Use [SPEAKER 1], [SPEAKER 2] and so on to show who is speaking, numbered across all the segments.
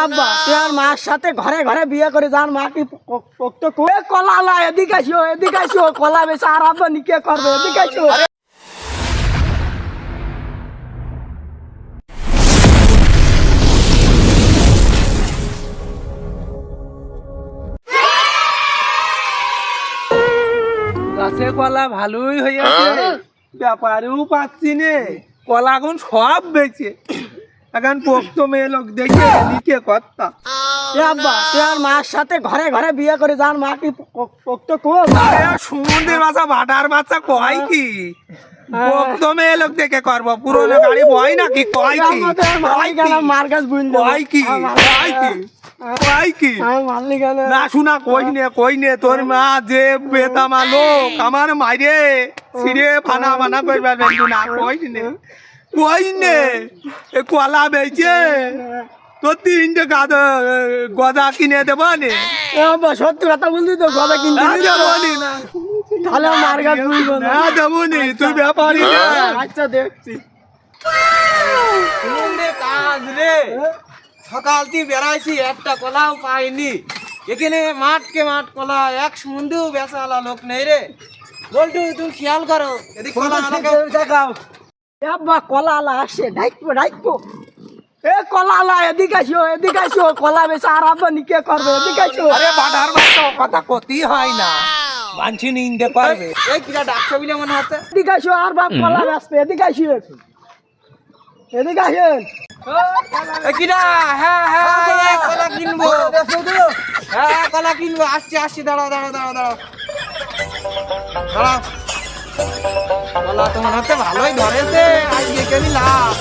[SPEAKER 1] আব্বা তুই আর মার সাথে ঘরে ঘরে বিয়ে করে যান মা কি কয়ে কলা লা এদিকে আসিও এদিকে আসিও কলা বেচে আর আব্বা নিকে করবে এদিকে আসিও
[SPEAKER 2] গাছে কলা ভালোই হইয়াছে ব্যাপারেও পাচ্ছি নে। কলা এখন সব বেচে। এখন পোক্ত মেয়ে লোক দেখে লিখে কর্তা।
[SPEAKER 1] এ আব্বা তুই আর মার সাথে ঘরে ঘরে বিয়ে করে যান মা কি পোক্ত
[SPEAKER 2] সমুদ্রের বাচ্চা ভাটার বাচ্চা কয় কি? পোক্ত মেয়ে লোক দেখে করব পুরোনো গাড়ি বয় নাকি কয় কি? কয় কি?
[SPEAKER 1] মার কাছ
[SPEAKER 2] কয় কি? কয় কি?
[SPEAKER 1] কেন
[SPEAKER 2] না শুনা কই নে কই নে তোর মা যে বেতামা লোক আমার মাইরে ছিড়ে ফানা ফানা করবার বেন্দু না কই নে? কই নে এ কলা বেচে তো তিনটে গাদা গদা কিনে দেব নে
[SPEAKER 1] সত্যি কথা বললি তো গদা কিনতে
[SPEAKER 2] না
[SPEAKER 1] দেবো
[SPEAKER 2] নি না
[SPEAKER 1] তাহলে মার না
[SPEAKER 2] না দেবো নি তুই ব্যাপারই না
[SPEAKER 1] আচ্ছা দেখছি
[SPEAKER 3] কাজ রে সকাল থেকে বেড়াইছি একটা কলাও পাইনি এখানে মাঠকে মাঠ কলা এক সুন্দর বেচালা লোক নেই রে বলটু তুমি খেয়াল করো এদিক কলা
[SPEAKER 1] দেখাও আব্বা কলা আলা আসে ডাইকবো ডাইকবো এ কলা আলা এদিকে আসিও এদিকে আসিও কলা বেচে আর আব্বা নিকে করবে? এদিকে আসিও
[SPEAKER 2] আরে বাচ্চা ও কথা কতি হয় না। মানছি নিন্দে করবে।
[SPEAKER 3] এই কিরা ডাকছো বলে মনে হচ্ছে?
[SPEAKER 1] এদিকে আসিও আর বাপ কলা বেচবে এদিকে আসিও এদিকে আসেন
[SPEAKER 3] এই কিরা হ্যাঁ হ্যাঁ এই কলা কিনবো। হ্যাঁ কলা কিনবো। আসছি আসছি দাঁড়াও দাঁড়াও দাঁড়াও দাঁড়াও। দাঁড়াও। কলা তো মনে হচ্ছে ভালোই ধরেছে। আজকে কেনি লাভ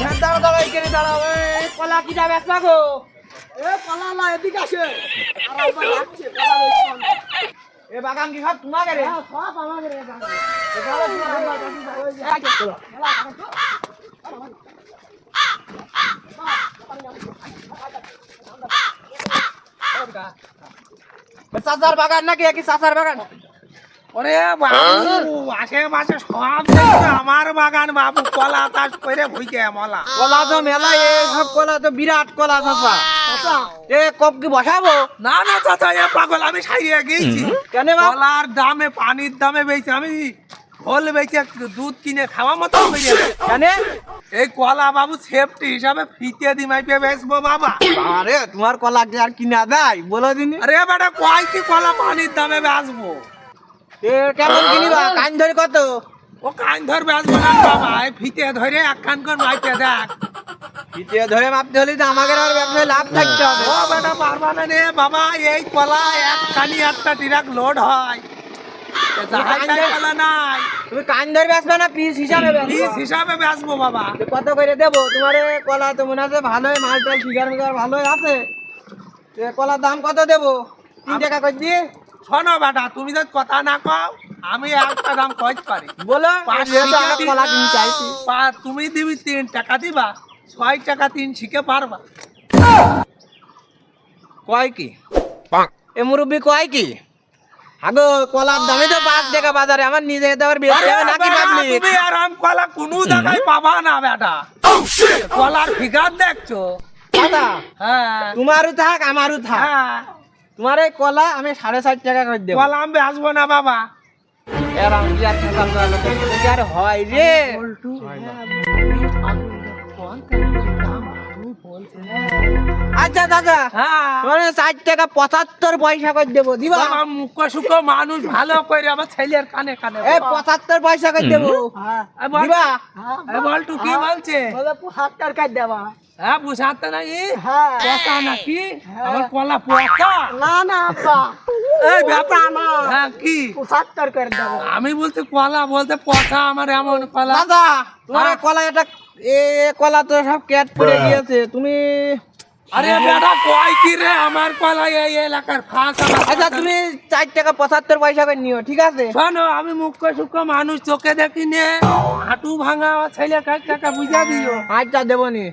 [SPEAKER 3] হ্যাঁ, দাঁড়াও দাঁড়াও এখানে দাঁড়াও এই কলা কিটা বেচবা গো
[SPEAKER 1] এ কলা আলা এদিকে আসে। আর আব্বা ডাকছে কলা
[SPEAKER 3] এ বাগান কি সব তোমাকে রে
[SPEAKER 1] সব আমাদের এ বাবা।
[SPEAKER 3] চাচার বাগান নাকি? একই চাচার বাগান?
[SPEAKER 2] ওরে বাবু আশেপাশে সব আমার বাগান বাবু কলা চাষ করে ভুইকে মলা।
[SPEAKER 3] কলা তো মেলা সব কলা তো বিরাট কলা চাচা এ কপ কি বসাবো?
[SPEAKER 2] না না চাচা এ পাগল আমি সাইয়ে গেছি।
[SPEAKER 3] কেন
[SPEAKER 2] কলার দামে পানির দামে বেচে আমি ফল বেচে দুধ কিনে খাওয়া মতো
[SPEAKER 3] কেন?
[SPEAKER 2] এই কলা বাবু সেফটি হিসাবে ফিতে দি মাইপে বেচবো বাবা।
[SPEAKER 3] আরে তোমার কলা কি আর কিনা দেয়? বলো দিন।
[SPEAKER 2] আরে বেটা কয় কি কলা পানির দামে বেচবো?
[SPEAKER 3] কেমন কিনিবা কান ধরে কত?
[SPEAKER 2] ও কান ধর বেচবো না বাবা ফিতে ধরে একখান করে মাইপে দেখ।
[SPEAKER 3] দ্বিতীয় ধরে মাপতে হলে তো আমাদের আর ব্যবসায় লাভ থাকতে হবে।
[SPEAKER 2] ও বেটা পারবা না রে বাবা এই কলা একখানি একটা ট্রাক লোড হয়।
[SPEAKER 3] তুমি কান ধরে না পিস হিসাবে
[SPEAKER 2] পিস হিসাবে বাবা।
[SPEAKER 3] কত করে দেবো? তোমার কলা তো মনে আছে ভালোই মাল টাল ফিগার ফিগার ভালোই আছে। কলার দাম কত দেবো? তিন টাকা করে দিয়ে?
[SPEAKER 2] শোনো বেটা তুমি যদি কথা না কও আমি একটা দাম কইতে পারি
[SPEAKER 3] বলো
[SPEAKER 2] তুমি দিবি তিন টাকা দিবা ছয় টাকা তিন শিখে পারবা।
[SPEAKER 3] কয় কি? এ মুরব্বি কয় কি? আগো কলার দামে তো পাঁচ টাকা বাজারে আমার নিজে পারবি
[SPEAKER 2] আরে
[SPEAKER 3] নাকি
[SPEAKER 2] বেটা,
[SPEAKER 3] পাবলিক
[SPEAKER 2] তুমি আরাম কলা কোনো জায়গায় পাবা না বেটা। কলার ফিগার দেখছ?
[SPEAKER 3] দাদা
[SPEAKER 2] হ্যাঁ।
[SPEAKER 3] তোমারও থাক আমারও থাক।
[SPEAKER 2] হ্যাঁ।
[SPEAKER 3] তোমার এই কলা আমি সাড়ে ষাট টাকা করে দেবো।
[SPEAKER 2] কলা আমি আসব না বাবা।
[SPEAKER 3] এর আমি আর খেতাম না লোকের সাথে কি আর হয় রে? আচ্ছা দাদা
[SPEAKER 2] হ্যাঁ।
[SPEAKER 3] তোমার ষাট টাকা পঁচাত্তর পয়সা করে দেবো দিবা?
[SPEAKER 2] মুখ সুখ মানুষ ভালো করে আমার ছেলের কানে কানে
[SPEAKER 3] এই পঁচাত্তর পয়সা করে দেবো।
[SPEAKER 1] হ্যাঁ
[SPEAKER 2] বল-
[SPEAKER 3] দিবা?
[SPEAKER 2] বলটু কি বলছে?
[SPEAKER 1] বলে হাতটার কাজ দেবা।
[SPEAKER 2] হ্যাঁ বুঝাতে নাকি?
[SPEAKER 1] হ্যাঁ।
[SPEAKER 2] পচা নাকি? আমার কলা পচা
[SPEAKER 1] না না আব্বা।
[SPEAKER 2] এই ব্যাপার
[SPEAKER 1] না।
[SPEAKER 2] হ্যাঁ কি?
[SPEAKER 1] হাতটার করে দেবো।
[SPEAKER 2] আমি বলছি কলা বলতে পচা আমার এমন কলা।
[SPEAKER 3] দাদা তোমার কলা এটা এ কলা তো সব ক্যাট পড়ে গিয়েছে তুমি
[SPEAKER 2] আরে বেটা কয় কি রে? আমার কলা এই এলাকার ফাঁস
[SPEAKER 3] আচ্ছা তুমি চার টাকা পঁচাত্তর পয়সা করে নিও ঠিক আছে?
[SPEAKER 2] শোনো আমি মুখ্য সূক্ষ্ম মানুষ চোখে দেখি নে। হাঁটু ভাঙা ছেলে কাক টাকা বুঝা দিও।
[SPEAKER 3] আচ্ছা দেবো নি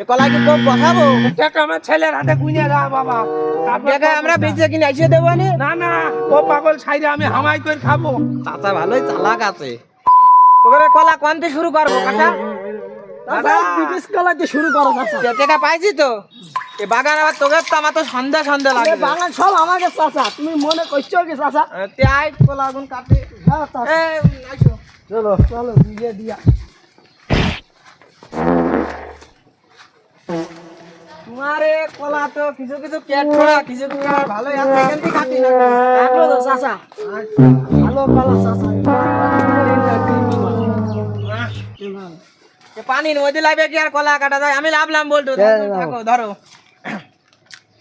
[SPEAKER 3] এ কলা কি কম বসাবো
[SPEAKER 2] টাকা আমার ছেলের হাতে গুঁজে দাও বাবা।
[SPEAKER 3] টাকা আমরা বেঁচে কিনে এসে দেবো নি
[SPEAKER 2] না না ও পাগল সাইডে আমি হামাই করে খাব।
[SPEAKER 3] চাচা ভালোই চালাক আছে। তোকে কলা কোনতে শুরু করব কাকা?
[SPEAKER 1] চাচা ব্রিটিশ কলাতে শুরু করো চাচা।
[SPEAKER 3] পাইছি তো। এ বাগান আবার তোকে তো আমার তো সন্ধ্যা সন্ধ্যা লাগে
[SPEAKER 1] বাগান সব আমাকে চাচা। তুমি মনে করছ কি চাচা?
[SPEAKER 3] তাই কলা আগুন কাটে।
[SPEAKER 1] হ্যাঁ চাচা।
[SPEAKER 3] এ আইসো।
[SPEAKER 1] চলো চলো দিয়ে দিয়া।
[SPEAKER 3] তোমারে কলা তো কিছু কিছু পেট কিছু কিছু ভালো এখান থেকে না?
[SPEAKER 1] চাচা। ভালো কলা চাচা।
[SPEAKER 3] পানির মধ্যে লাগবে কি আর কলা কাটা যায়? আমি লাভলাম বলতো
[SPEAKER 1] হ্যাঁ,
[SPEAKER 3] থাকো ধরো।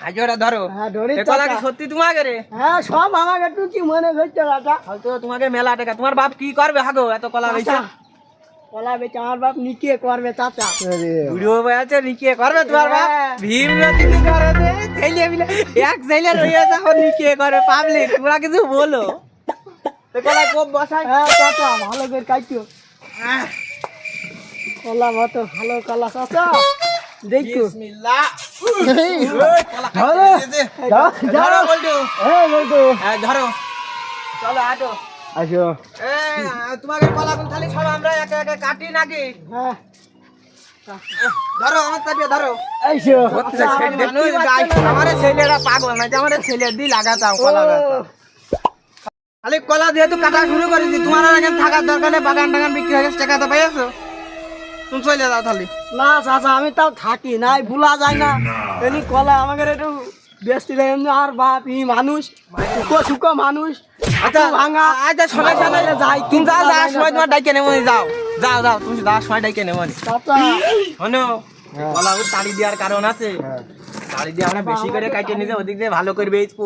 [SPEAKER 3] আজ ওটা ধরো।
[SPEAKER 1] হ্যাঁ ধরি
[SPEAKER 3] কলা কি সত্যি তোমাকে রে?
[SPEAKER 1] হ্যাঁ সব আমাকে একটু কি মনে করছে চাচা।
[SPEAKER 3] হয়তো তোমাকে মেলা টাকা। তোমার বাপ কি করবে? হাগো এত কলা বেচে?
[SPEAKER 1] চাচা, কলা বেচে আমার বাপ নিকিয়ে করবে চাচা।
[SPEAKER 3] ভিডিও আছে নিকিয়ে করবে তোমার বাপ?
[SPEAKER 1] হ্যাঁ।
[SPEAKER 3] ভীম নদী করে রে? ছেলে মিলে এক ছেলে রয়ে যাব নিকিয়ে করে পাবলিক তোমরা কিছু বলো? তো কলা কোপ বসাই
[SPEAKER 1] হ্যাঁ চাচা ভালো করে কলা মতো ভালো কলা চাচা দেখো ধরো।
[SPEAKER 3] চলো আটো
[SPEAKER 1] আসো।
[SPEAKER 3] তোমাকে কলা কোন খালি সব আমরা একে একে কাটি নাকি?
[SPEAKER 1] হ্যাঁ।
[SPEAKER 3] ধরো আমার চাপিয়ে ধরো। আমার ছেলেরা পাগল না যে আমার ছেলে দি লাগাতাম কলা খালি কলা যেহেতু কাটা শুরু করেছি। তোমার এখানে থাকার দরকার নেই বাগান টাগান বিক্রি হয়ে গেছে টাকা তো পাইছো তুমি চলে যাও তাহলে।
[SPEAKER 1] না চাচা আমি তাও থাকি নাই ভুলা যায় না। এমনি কলা আমাকে একটু ব্যস্ত এমনি আর বাপ ই মানুষ সুখো সুখো মানুষ
[SPEAKER 3] আচ্ছা
[SPEAKER 1] ভাঙা।
[SPEAKER 3] আচ্ছা সমস্যা নাই
[SPEAKER 1] যাই।
[SPEAKER 3] তুমি যাও যাওয়ার সময় তোমার ডাইকে নেব যাও। যাও যাও তুমি যাওয়ার সময় ডাইকে নেব নি।
[SPEAKER 1] চাচা।
[SPEAKER 3] শোনো কলা তাড়ি দেওয়ার কারণ আছে। তাড়ি দিয়ে আমরা বেশি করে কাটিয়ে নিতে ওদিক দিয়ে ভালো করে বেচবো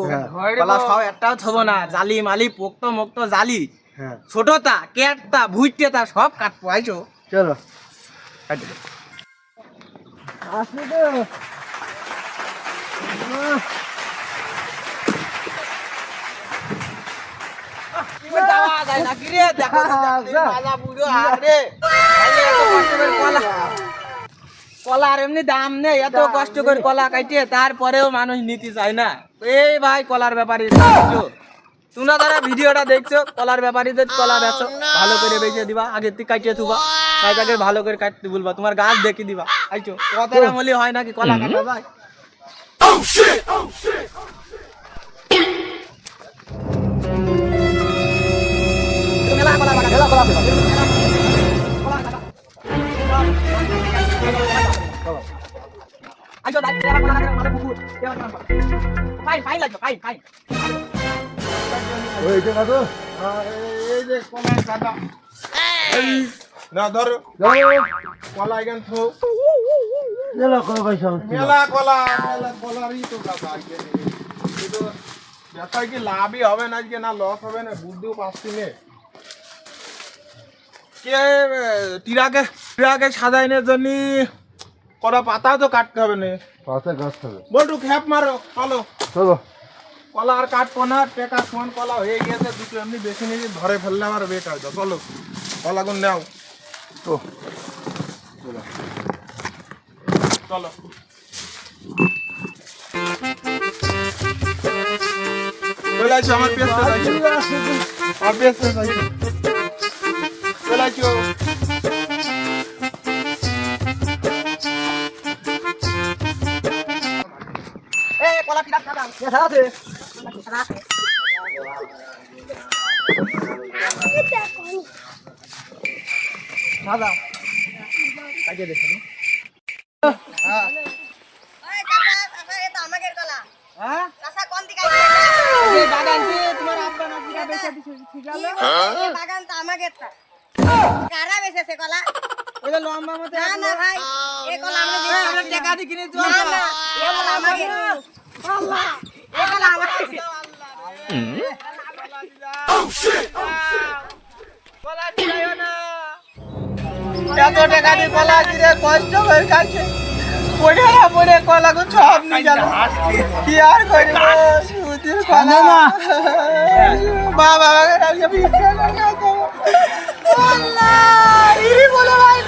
[SPEAKER 3] কলা সব একটাও থবো না জালি মালি পোক্ত মুক্ত জালি। ছোটটা কেটটা ভুইটেটা সব কাটবো আইছো।
[SPEAKER 1] চলো।
[SPEAKER 3] কলার এমনি দাম নেই এত কষ্ট করে কলা কাটিয়ে তারপরেও মানুষ নিতে চায় না এই ভাই কলার ব্যাপারে তোমরা যারা ভিডিওটা দেখছ কলার ব্যাপারীদের কলা বেচো ভালো করে বেচে দিবা আগে তুই কাটিয়ে তুবা তাকে ভালো করে কাটতে বলবা। তোমার গাছ দেখে দিবা। আইছো কতটা মলি হয় নাকি? কলা কাটা কলা কাটা। আইছো মেলা কলা কাটা। ফাইন ফাইন লাগবে ফাইন ফাইন।
[SPEAKER 2] না ধর। কলা এখান
[SPEAKER 1] কোনো পয়সা
[SPEAKER 2] মেলা কলা মেলা কলারই তো কথা আজকে কিন্তু ব্যবসায় কি লাভই হবে না আজকে না লস হবে না বুঝতেও পারছি না। কে টিরাকে টিরাকে সাজাইনের জন্য কটা পাতা তো কাটতে হবে না।
[SPEAKER 4] পাতা গাছ হবে।
[SPEAKER 2] বলটু খ্যাপ মারো চলো।
[SPEAKER 4] চলো।
[SPEAKER 2] কলা আর কাটবো না টেকা সমান কলা হয়ে গেছে দুটো এমনি বেশি নিয়ে ধরে ফেললে আমার বেট হয়তো চলো কলাগুন নাও।
[SPEAKER 4] তো।
[SPEAKER 2] চলো। চলে আসো আমার পেস্টে আমার পেস্টে চলে আসো।
[SPEAKER 3] এ কলা কিরা খাবা
[SPEAKER 1] আছে
[SPEAKER 3] খাবা
[SPEAKER 5] ওই কাকা, কাকা, এ তো আমাদের গলা।
[SPEAKER 3] হ্যাঁ
[SPEAKER 5] কাকা, কোন দিকে আইছে?
[SPEAKER 3] এই বাগান কি তোমার আব্বা না কিরা বেচে দিছে ঠিক
[SPEAKER 5] কি
[SPEAKER 3] আছে
[SPEAKER 5] বলে? এ বাগান তো আমাদেরটা। কারা বেচেছে কলা?
[SPEAKER 3] ওই যে লম্বা মতো
[SPEAKER 5] না, না ভাই, এ কলা আমরা।
[SPEAKER 3] টাকা দিয়ে কিনে
[SPEAKER 5] না, না, এ কলা আমাদের। এ কলা আমাদের।
[SPEAKER 3] কলা দিলাইও না এত টাকা দিয়ে কলা কিনে কষ্ট করে খাচ্ছে। পড়ে না পড়ে কলা কো সব নিয়ে গেল। কি আর করব? সুতির কলা। না। ভিক্ষা আল্লাহ ইরি বলে ভাই